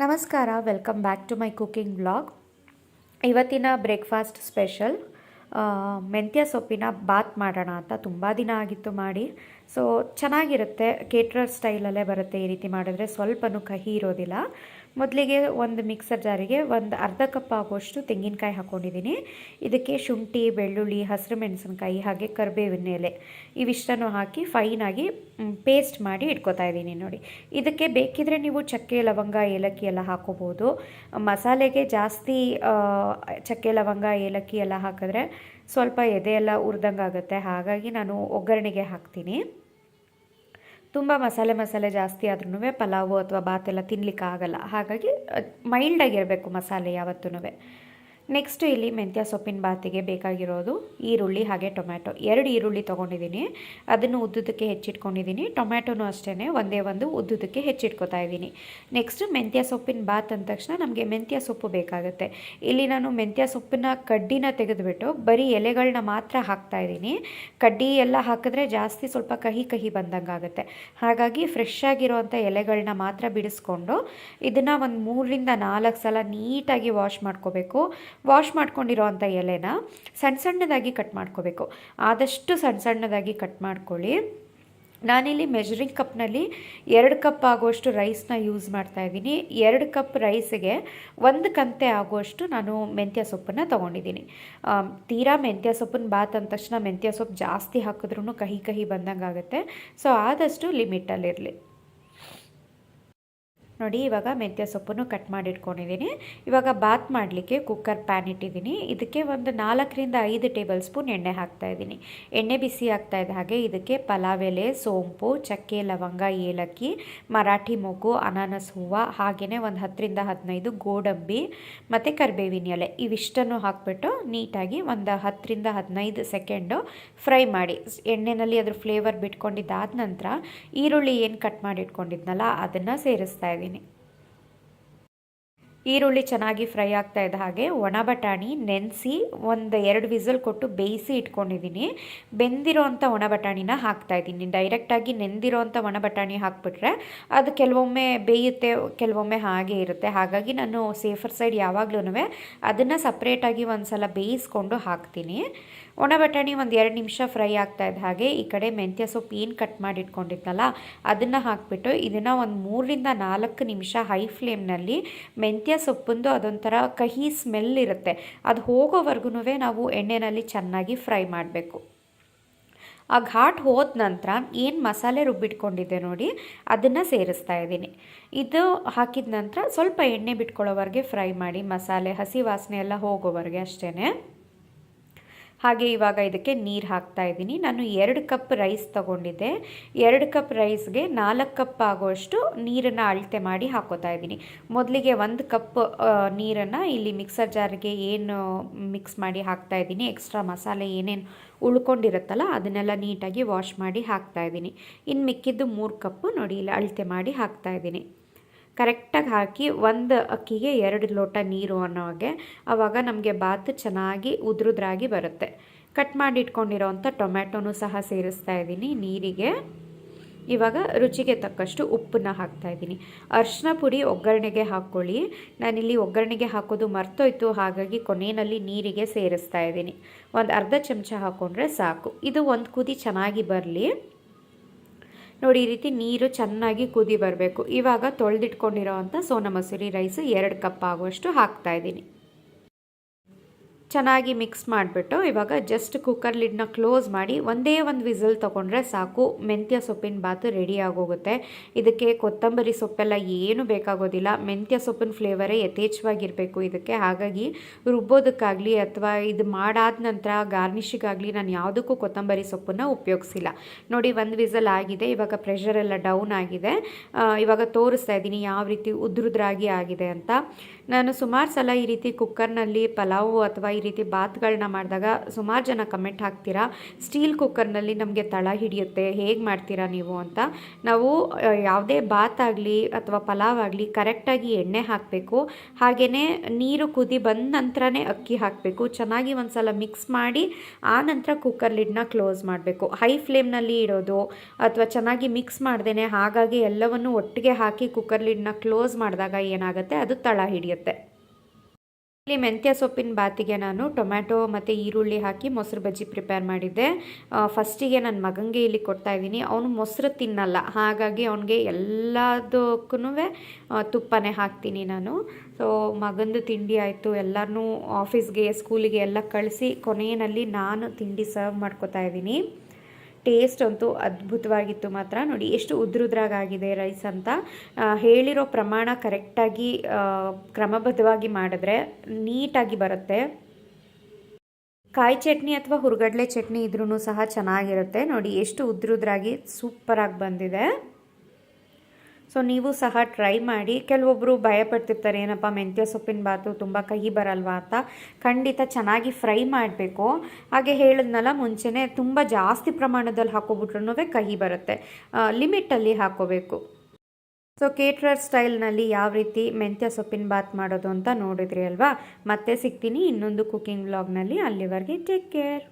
ನಮಸ್ಕಾರ welcome back to my cooking blog ಇವತ್ತಿನ breakfast special ಮೆಂತ್ಯ ಸೊಪ್ಪಿನ ಬಾತ್ ಮಾಡೋಣ ಅಂತ ತುಂಬ ದಿನ ಆಗಿತ್ತು ಮಾಡಿ. ಸೊ ಚೆನ್ನಾಗಿರುತ್ತೆ ಕೇಟ್ರರ್ ಸ್ಟೈಲಲ್ಲೇ ಬರುತ್ತೆ ಈ ರೀತಿ ಮಾಡಿದ್ರೆ ಸ್ವಲ್ಪನೂ ಕಹಿ ಇರೋದಿಲ್ಲ. ಮೊದಲಿಗೆ ಒಂದು ಮಿಕ್ಸರ್ ಜಾರಿಗೆ ಒಂದು ಅರ್ಧ ಕಪ್ ಆಗುವಷ್ಟು ತೆಂಗಿನಕಾಯಿ ಹಾಕ್ಕೊಂಡಿದ್ದೀನಿ ಇದಕ್ಕೆ ಶುಂಠಿ, ಬೆಳ್ಳುಳ್ಳಿ, ಹಸಿರು ಮೆಣಸಿನ್ಕಾಯಿ ಹಾಗೆ ಕರಿಬೇವಿನ ಎಲೆ ಇವಿಷ್ಟನ್ನು ಹಾಕಿ ಫೈನಾಗಿ ಪೇಸ್ಟ್ ಮಾಡಿ ಇಟ್ಕೋತಾ ಇದ್ದೀನಿ ನೋಡಿ. ಇದಕ್ಕೆ ಬೇಕಿದ್ರೆ ನೀವು ಚಕ್ಕೆ, ಲವಂಗ, ಏಲಕ್ಕಿ ಎಲ್ಲ ಹಾಕೋಬೋದು. ಮಸಾಲೆಗೆ ಜಾಸ್ತಿ ಚಕ್ಕೆ, ಲವಂಗ, ಏಲಕ್ಕಿ ಎಲ್ಲ ಹಾಕಿದ್ರೆ ಸ್ವಲ್ಪ ಎದೆ ಎಲ್ಲ ಉರ್ದಂಗೆ ಆಗುತ್ತೆ ಹಾಗಾಗಿ ನಾನು ಒಗ್ಗರಣೆಗೆ ಹಾಕ್ತೀನಿ. ತುಂಬ ಮಸಾಲೆ ಮಸಾಲೆ ಜಾಸ್ತಿ ಆದ್ರೂ ಪಲಾವು ಅಥವಾ ಬಾತ್ ಎಲ್ಲ ತಿನ್ಲಿಕ್ಕೆ ಆಗಲ್ಲ ಹಾಗಾಗಿ ಮೈಲ್ಡಾಗಿರಬೇಕು ಮಸಾಲೆ ಯಾವತ್ತೂ ನೆಕ್ಸ್ಟು ಇಲ್ಲಿ ಮೆಂತ್ಯ ಸೊಪ್ಪಿನ ಬಾತಿಗೆ ಬೇಕಾಗಿರೋದು ಈರುಳ್ಳಿ ಹಾಗೆ ಟೊಮ್ಯಾಟೊ. ಎರಡು ಈರುಳ್ಳಿ ತೊಗೊಂಡಿದ್ದೀನಿ. ಅದನ್ನು ಉದ್ದುದಕ್ಕೆ ಹೆಚ್ಚಿಟ್ಕೊಂಡಿದ್ದೀನಿ. ಟೊಮ್ಯಾಟೊನೂ ಅಷ್ಟೇ ಒಂದೇ ಒಂದು ಉದ್ದುದಕ್ಕೆ ಹೆಚ್ಚಿಟ್ಕೊತಾ ಇದ್ದೀನಿ. ನೆಕ್ಸ್ಟ್ ಮೆಂತ್ಯ ಸೊಪ್ಪಿನ ಬಾತ್ ಅಂದ ತಕ್ಷಣ ನಮಗೆ ಮೆಂತ್ಯ ಸೊಪ್ಪು ಬೇಕಾಗುತ್ತೆ. ಇಲ್ಲಿ ನಾನು ಮೆಂತ್ಯ ಸೊಪ್ಪಿನ ಕಡ್ಡಿನ ತೆಗೆದುಬಿಟ್ಟು ಬರೀ ಎಲೆಗಳನ್ನ ಮಾತ್ರ ಹಾಕ್ತಾ ಇದ್ದೀನಿ. ಕಡ್ಡಿ ಎಲ್ಲ ಹಾಕಿದ್ರೆ ಜಾಸ್ತಿ ಸ್ವಲ್ಪ ಕಹಿ ಕಹಿ ಬಂದಂಗೆ ಆಗುತ್ತೆ ಹಾಗಾಗಿ ಫ್ರೆಶ್ ಆಗಿರುವಂಥ ಎಲೆಗಳನ್ನ ಮಾತ್ರ ಬಿಡಿಸ್ಕೊಂಡು ಇದನ್ನು ಒಂದು ಮೂರರಿಂದ ನಾಲ್ಕು ಸಲ ನೀಟಾಗಿ ವಾಶ್ ಮಾಡ್ಕೋಬೇಕು. ವಾಶ್ ಮಾಡ್ಕೊಂಡಿರೋವಂಥ ಎಲೆನ ಸಣ್ಣ ಸಣ್ಣದಾಗಿ ಕಟ್ ಮಾಡ್ಕೋಬೇಕು. ಆದಷ್ಟು ಸಣ್ಣ ಸಣ್ಣದಾಗಿ ಕಟ್ ಮಾಡ್ಕೊಳ್ಳಿ. ನಾನಿಲ್ಲಿ ಮೆಜರಿಂಗ್ ಕಪ್ನಲ್ಲಿ ಎರಡು ಕಪ್ ಆಗುವಷ್ಟು ರೈಸ್ನ ಯೂಸ್ ಮಾಡ್ತಾ ಇದ್ದೀನಿ. ಎರಡು ಕಪ್ ರೈಸ್ಗೆ ಒಂದು ಕಂತೆ ಆಗುವಷ್ಟು ನಾನು ಮೆಂತ್ಯ ಸೊಪ್ಪನ್ನು ತೊಗೊಂಡಿದ್ದೀನಿ. ತೀರಾ ಮೆಂತ್ಯ ಸೊಪ್ಪನ್ನ ಬಾತ್ ಅಂದ ತಕ್ಷಣ ಮೆಂತ್ಯ ಸೊಪ್ಪು ಜಾಸ್ತಿ ಹಾಕಿದ್ರೂ ಕಹಿ ಕಹಿ ಬಂದಂಗೆ ಆಗುತ್ತೆ ಸೊ, ಆದಷ್ಟು ಲಿಮಿಟಲ್ಲಿರಲಿ. ನೋಡಿ, ಇವಾಗ ಮೆಂತ್ಯ ಸೊಪ್ಪನ್ನು ಕಟ್ ಮಾಡಿ ಇಟ್ಕೊಂಡಿದ್ದೀನಿ ಇವಾಗ ಬಾತ್ ಮಾಡಲಿಕ್ಕೆ ಕುಕ್ಕರ್ ಪ್ಯಾನ್ ಇಟ್ಟಿದ್ದೀನಿ. ಇದಕ್ಕೆ ಒಂದು ನಾಲ್ಕರಿಂದ ಐದು ಟೇಬಲ್ ಸ್ಪೂನ್ ಎಣ್ಣೆ ಹಾಕ್ತಾ ಇದ್ದೀನಿ. ಎಣ್ಣೆ ಬಿಸಿ ಆಗ್ತಾ ಇದ್ದ ಹಾಗೆ ಇದಕ್ಕೆ ಪಲಾವ್ ಎಲೆ, ಸೋಂಪು, ಚಕ್ಕೆ, ಲವಂಗ, ಏಲಕ್ಕಿ, ಮರಾಠಿ ಮೊಗ್ಗು ಅನಾನಸ್ ಹೂವು ಹಾಗೆಯೇ ಒಂದು ಹತ್ತರಿಂದ ಹದಿನೈದು ಗೋಡಂಬಿ ಮತ್ತು ಕರಿಬೇವಿನ ಎಲೆ. ಇವಿಷ್ಟನ್ನು ಹಾಕ್ಬಿಟ್ಟು ನೀಟಾಗಿ ಒಂದು ಹತ್ತರಿಂದ ಹದಿನೈದು ಸೆಕೆಂಡು ಫ್ರೈ ಮಾಡಿ. ಎಣ್ಣೆನಲ್ಲಿ ಅದ್ರ ಫ್ಲೇವರ್ ಬಿಟ್ಕೊಂಡಿದ್ದಾದ ನಂತರ ಈರುಳ್ಳಿ ಏನು ಕಟ್ ಮಾಡಿಟ್ಕೊಂಡಿದ್ನಲ್ಲ, ಅದನ್ನು ಸೇರಿಸ್ತಾ ಇದ್ದೀನಿ. ಈರುಳ್ಳಿ ಚೆನ್ನಾಗಿ ಫ್ರೈ ಆಗ್ತಾ ಇದ್ದ ಹಾಗೆ ಒಣ ಬಟಾಣಿ, ನೆನೆಸಿ ಒಂದು ಎರಡು ವಿಸಲ್ ಕೊಟ್ಟು ಬೇಯಿಸಿ ಇಟ್ಕೊಂಡಿದ್ದೀನಿ. ಬೆಂದಿರೋವಂಥ ಒಣ ಬಟಾಣಿನ ಹಾಕ್ತಾ ಇದ್ದೀನಿ. ಡೈರೆಕ್ಟಾಗಿ ನೆಂದಿರೋವಂಥ ಒಣ ಬಟಾಣಿ ಹಾಕ್ಬಿಟ್ರೆ ಅದು ಕೆಲವೊಮ್ಮೆ ಬೇಯುತ್ತೆ, ಕೆಲವೊಮ್ಮೆ ಹಾಗೆ ಇರುತ್ತೆ. ಹಾಗಾಗಿ ನಾನು ಸೇಫರ್ ಸೈಡ್ ಯಾವಾಗ್ಲೂ ಅದನ್ನು ಸಪ್ರೇಟಾಗಿ ಒಂದು ಸಲ ಬೇಯಿಸ್ಕೊಂಡು ಹಾಕ್ತೀನಿ. ಒಣ ಬಟಾಣಿ ಒಂದು ಎರಡು ನಿಮಿಷ ಫ್ರೈ ಆಗ್ತಾ ಇದ್ದ ಹಾಗೆ ಈ ಕಡೆ ಮೆಂತ್ಯ ಸೊಪ್ಪು ಏನು ಕಟ್ ಮಾಡಿ ಇಟ್ಕೊಂಡಿದ್ನಲ್ಲ ಅದನ್ನು ಹಾಕ್ಬಿಟ್ಟು ಇದನ್ನು ಒಂದು ಮೂರರಿಂದ ನಾಲ್ಕು ನಿಮಿಷ ಹೈ ಫ್ಲೇಮ್ನಲ್ಲಿ ಮೆಂತ್ಯ ಸೊಪ್ಪಂದು ಅದೊಂಥರ ಕಹಿ ಸ್ಮೆಲ್ ಇರುತ್ತೆ. ಅದು ಹೋಗೋವರೆಗೂ ನಾವು ಎಣ್ಣೆಯಲ್ಲಿ ಚೆನ್ನಾಗಿ ಫ್ರೈ ಮಾಡಬೇಕು. ಆ ಘಾಟ್ ಹೋದ ನಂತರ ಏನು ಮಸಾಲೆ ರುಬ್ಬಿಟ್ಕೊಂಡಿದ್ದೆ ನೋಡಿ, ಅದನ್ನು ಸೇರಿಸ್ತಾ ಇದ್ದೀನಿ. ಇದು ಹಾಕಿದ ನಂತರ ಸ್ವಲ್ಪ ಎಣ್ಣೆ ಬಿಟ್ಕೊಳ್ಳೋವರೆಗೆ ಫ್ರೈ ಮಾಡಿ ಮಸಾಲೆ, ಹಸಿ ವಾಸನೆ ಎಲ್ಲ ಹೋಗೋವರೆಗೆ ಅಷ್ಟೇ ಹಾಗೆ ಇವಾಗ ಇದಕ್ಕೆ ನೀರು ಹಾಕ್ತಾ ಇದ್ದೀನಿ. ನಾನು ಎರಡು ಕಪ್ ರೈಸ್ ತಗೊಂಡಿದ್ದೆ. ಎರಡು ಕಪ್ ರೈಸ್ಗೆ ನಾಲ್ಕು ಕಪ್ ಆಗುವಷ್ಟು ನೀರನ್ನು ಅಳತೆ ಮಾಡಿ ಹಾಕೋತಾ ಇದ್ದೀನಿ. ಮೊದಲಿಗೆ ಒಂದು ಕಪ್ ನೀರನ್ನು ಇಲ್ಲಿ ಮಿಕ್ಸರ್ ಜಾರ್ಗೆ ಏನು ಮಿಕ್ಸ್ ಮಾಡಿ ಹಾಕ್ತಾ ಇದ್ದೀನಿ. ಎಕ್ಸ್ಟ್ರಾ ಮಸಾಲೆ ಏನೇನು ಉಳ್ಕೊಂಡಿರುತ್ತಲ್ಲ ಅದನ್ನೆಲ್ಲ ನೀಟಾಗಿ ವಾಶ್ ಮಾಡಿ ಹಾಕ್ತಾ ಇದ್ದೀನಿ. ಇನ್ನು ಮಿಕ್ಕಿದ್ದು ಮೂರು ಕಪ್ಪು ನೋಡಿ, ಇಲ್ಲಿ ಅಳತೆ ಮಾಡಿ ಹಾಕ್ತಾ ಇದ್ದೀನಿ. ಕರೆಕ್ಟಾಗಿ ಹಾಕಿ ಒಂದು ಅಕ್ಕಿಗೆ ಎರಡು ಲೋಟ ನೀರು ಅನ್ನೋ ಹಾಗೆ ಆವಾಗ ನಮಗೆ ಬಾತ್ ಚೆನ್ನಾಗಿ ಉದ್ರುದ್ರಾಗಿ ಬರುತ್ತೆ. ಕಟ್ ಮಾಡಿ ಇಟ್ಕೊಂಡಿರೋವಂಥ ಟೊಮ್ಯಾಟೊನೂ ಸಹ ಸೇರಿಸ್ತಾ ಇದ್ದೀನಿ ನೀರಿಗೆ. ಇವಾಗ ರುಚಿಗೆ ತಕ್ಕಷ್ಟು ಉಪ್ಪನ್ನ ಹಾಕ್ತಾ ಇದ್ದೀನಿ. ಅರಿಶಿನ ಪುಡಿ ಒಗ್ಗರಣೆಗೆ ಹಾಕ್ಕೊಳ್ಳಿ. ನಾನಿಲ್ಲಿ ಒಗ್ಗರಣೆಗೆ ಹಾಕೋದು ಮರ್ತೋಯ್ತು, ಹಾಗಾಗಿ ಕೊನೆಯಲ್ಲಿ ನೀರಿಗೆ ಸೇರಿಸ್ತಾ ಇದ್ದೀನಿ. ಒಂದು ಅರ್ಧ ಚಮಚ ಹಾಕ್ಕೊಂಡ್ರೆ ಸಾಕು. ಇದು ಒಂದು ಕುದಿ ಚೆನ್ನಾಗಿ ಬರಲಿ. ನೋಡಿ, ಈ ರೀತಿ ನೀರು ಚೆನ್ನಾಗಿ ಕುದಿ ಬರಬೇಕು. ಇವಾಗ ತೊಳೆದಿಟ್ಕೊಂಡಿರೋವಂಥ ಸೋನಾ ಮಸೂರಿ ರೈಸ್ ಎರಡು ಕಪ್ ಆಗುವಷ್ಟು ಹಾಕ್ತಾ ಇದ್ದೀನಿ. ಚೆನ್ನಾಗಿ ಮಿಕ್ಸ್ ಮಾಡಿಬಿಟ್ಟು ಇವಾಗ ಜಸ್ಟ್ ಕುಕ್ಕರ್ ಲಿಡ್ನ ಕ್ಲೋಸ್ ಮಾಡಿ ಒಂದೇ ಒಂದು ವಿಸಲ್ ತೊಗೊಂಡ್ರೆ ಸಾಕು. ಮೆಂತ್ಯ ಸೊಪ್ಪಿನ ಬಾತು ರೆಡಿ ಆಗೋಗುತ್ತೆ. ಇದಕ್ಕೆ ಕೊತ್ತಂಬರಿ ಸೊಪ್ಪೆಲ್ಲ ಏನು ಬೇಕಾಗೋದಿಲ್ಲ. ಮೆಂತ್ಯ ಸೊಪ್ಪಿನ ಫ್ಲೇವರೇ ಯಥೇಚ್ಛವಾಗಿರಬೇಕು ಇದಕ್ಕೆ. ಹಾಗಾಗಿ ರುಬ್ಬೋದಕ್ಕಾಗಲಿ ಅಥವಾ ಇದು ಮಾಡಾದ ನಂತರ ಗಾರ್ನಿಷಿಗಾಗಲಿ ನಾನು ಯಾವುದಕ್ಕೂ ಕೊತ್ತಂಬರಿ ಸೊಪ್ಪನ್ನು ಉಪಯೋಗಿಸಿಲ್ಲ. ನೋಡಿ ಒಂದು ವಿಸಲ್ ಆಗಿದೆ. ಇವಾಗ ಪ್ರೆಷರೆಲ್ಲ ಡೌನ್ ಆಗಿದೆ. ಇವಾಗ ತೋರಿಸ್ತಾ ಇದ್ದೀನಿ ಯಾವ ರೀತಿ ಉದ್ರುದ್ರಾಗಿ ಆಗಿದೆ ಅಂತ. ನಾನು ಸುಮಾರು ಸಲ ಈ ರೀತಿ ಕುಕ್ಕರ್ನಲ್ಲಿ ಪಲಾವು ಅಥವಾ ಈ ರೀತಿ ಬಾತ್ಗಳನ್ನ ಮಾಡಿದಾಗ ಸುಮಾರು ಜನ ಕಮೆಂಟ್ ಹಾಕ್ತೀರಾ, ಸ್ಟೀಲ್ ಕುಕ್ಕರ್ನಲ್ಲಿ ನಮಗೆ ತಳ ಹಿಡಿಯುತ್ತೆ, ಹೇಗೆ ಮಾಡ್ತೀರಾ ನೀವು ಅಂತ. ನಾವು ಯಾವುದೇ ಬಾತ್ ಆಗಲಿ ಅಥವಾ ಪಲಾವ್ ಆಗಲಿ ಕರೆಕ್ಟಾಗಿ ಎಣ್ಣೆ ಹಾಕಬೇಕು. ಹಾಗೆಯೇ ನೀರು ಕುದಿ ಬಂದ ನಂತರನೇ ಅಕ್ಕಿ ಹಾಕಬೇಕು. ಚೆನ್ನಾಗಿ ಒಂದು ಸಲ ಮಿಕ್ಸ್ ಮಾಡಿ ಆ ನಂತರ ಕುಕ್ಕರ್ ಲಿಡ್ನ ಕ್ಲೋಸ್ ಮಾಡಬೇಕು. ಹೈ ಫ್ಲೇಮ್ನಲ್ಲಿ ಇಡೋದು ಅಥವಾ ಚೆನ್ನಾಗಿ ಮಿಕ್ಸ್ ಮಾಡ್ದೇ ಹಾಗಾಗಿ ಎಲ್ಲವನ್ನು ಒಟ್ಟಿಗೆ ಹಾಕಿ ಕುಕ್ಕರ್ ಲಿಡ್ನ ಕ್ಲೋಸ್ ಮಾಡಿದಾಗ ಏನಾಗುತ್ತೆ? ಅದು ತಳ ಹಿಡಿಯುತ್ತೆ. ಇಲ್ಲಿ ಮೆಂತ್ಯ ಸೊಪ್ಪಿನ ಬಾತಿಗೆ ನಾನು ಟೊಮ್ಯಾಟೊ ಮತ್ತು ಈರುಳ್ಳಿ ಹಾಕಿ ಮೊಸರು ಬಜ್ಜಿ ಪ್ರಿಪೇರ್ ಮಾಡಿದ್ದೆ. ಫಸ್ಟಿಗೆ ನನ್ನ ಮಗನಿಗೆ ಇಲ್ಲಿ ಕೊಡ್ತಾ ಇದ್ದೀನಿ. ಅವನು ಮೊಸರು ತಿನ್ನಲ್ಲ. ಹಾಗಾಗಿ ಅವನಿಗೆ ಎಲ್ಲದಕ್ಕೂ ತುಪ್ಪನೇ ಹಾಕ್ತೀನಿ ನಾನು. ಸೊ ಮಗಂದು ತಿಂಡಿ ಆಯಿತು. ಎಲ್ಲರನ್ನೂ ಆಫೀಸ್ಗೆ ಸ್ಕೂಲಿಗೆ ಎಲ್ಲ ಕಳಿಸಿ ಕೊನೆಯಲ್ಲಿ ನಾನು ತಿಂಡಿ ಸರ್ವ್ ಮಾಡ್ಕೊತಾ ಇದ್ದೀನಿ. ಟೇಸ್ಟ್ ಅಂತೂ ಅದ್ಭುತವಾಗಿತ್ತು ಮಾತ್ರ. ನೋಡಿ, ಎಷ್ಟು ಉದ್ರುದ್ರಾಗಿದೆ ರೈಸ್ ಅಂತ. ಹೇಳಿರೋ ಪ್ರಮಾಣ ಕರೆಕ್ಟಾಗಿ ಕ್ರಮಬದ್ಧವಾಗಿ ಮಾಡಿದ್ರೆ ನೀಟಾಗಿ ಬರುತ್ತೆ. ಕಾಯಿ ಚಟ್ನಿ ಅಥವಾ ಹುರ್ಗಡ್ಲೆ ಚಟ್ನಿ ಇದ್ರೂ ಸಹ ಚೆನ್ನಾಗಿರುತ್ತೆ. ನೋಡಿ, ಎಷ್ಟು ಉದ್ರುದ್ರಾಗಿ ಸೂಪರಾಗಿ ಬಂದಿದೆ. ಸೊ ನೀವು ಸಹ ಟ್ರೈ ಮಾಡಿ. ಕೆಲವೊಬ್ಬರು ಭಯಪಡ್ತಿರ್ತಾರೆ, ಏನಪ್ಪ ಮೆಂತ್ಯ ಸೊಪ್ಪಿನ ಬಾತು ತುಂಬ ಕಹಿ ಬರಲ್ವಾ ಅಂತ. ಖಂಡಿತ ಚೆನ್ನಾಗಿ ಫ್ರೈ ಮಾಡಬೇಕು. ಹಾಗೆ ಹೇಳಿದ್ನಲ್ಲ, ಮುಂಚೆನೇ ತುಂಬ ಜಾಸ್ತಿ ಪ್ರಮಾಣದಲ್ಲಿ ಹಾಕೋಬಿಟ್ರೂ ಕಹಿ ಬರುತ್ತೆ. ಲಿಮಿಟಲ್ಲಿ ಹಾಕೋಬೇಕು. ಸೊ ಕೇಟ್ರರ್ ಸ್ಟೈಲ್ನಲ್ಲಿ ಯಾವ ರೀತಿ ಮೆಂತ್ಯ ಸೊಪ್ಪಿನ ಬಾತ್ ಮಾಡೋದು ಅಂತ ನೋಡಿದ್ರಿ ಅಲ್ವಾ? ಮತ್ತೆ ಸಿಗ್ತೀನಿ ಇನ್ನೊಂದು ಕುಕಿಂಗ್ ವ್ಲಾಗ್ನಲ್ಲಿ ಅಲ್ಲಿವರೆಗೆ ಟೇಕ್ ಕೇರ್